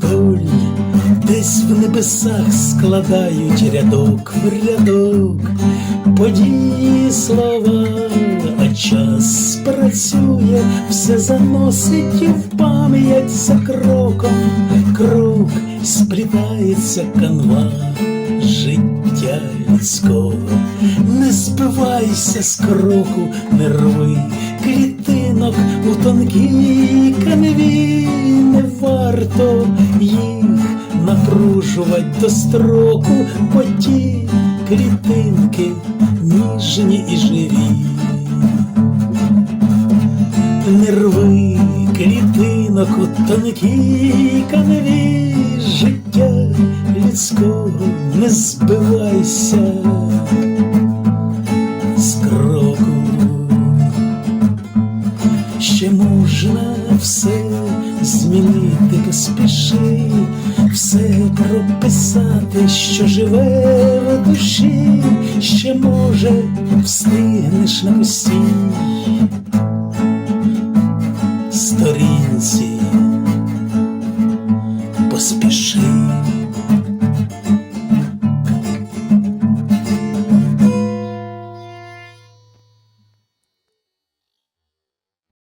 долі, десь в небесах складають рядок в рядок, події слова, а час працює, все заносить в пам'ять за кроком, крок сплітається канва життя людського. Не збивайся з кроку, не рви у тонкій канві, не варто їх напружувати до строку, бо ті клітинки ніжні і живі. Не рви клітинок у тонкій канві життя людського, не збивайся ще можна все змінити, поспіши, все прописати, що живе в душі, ще може встигнеш на постій сторінці, поспіши.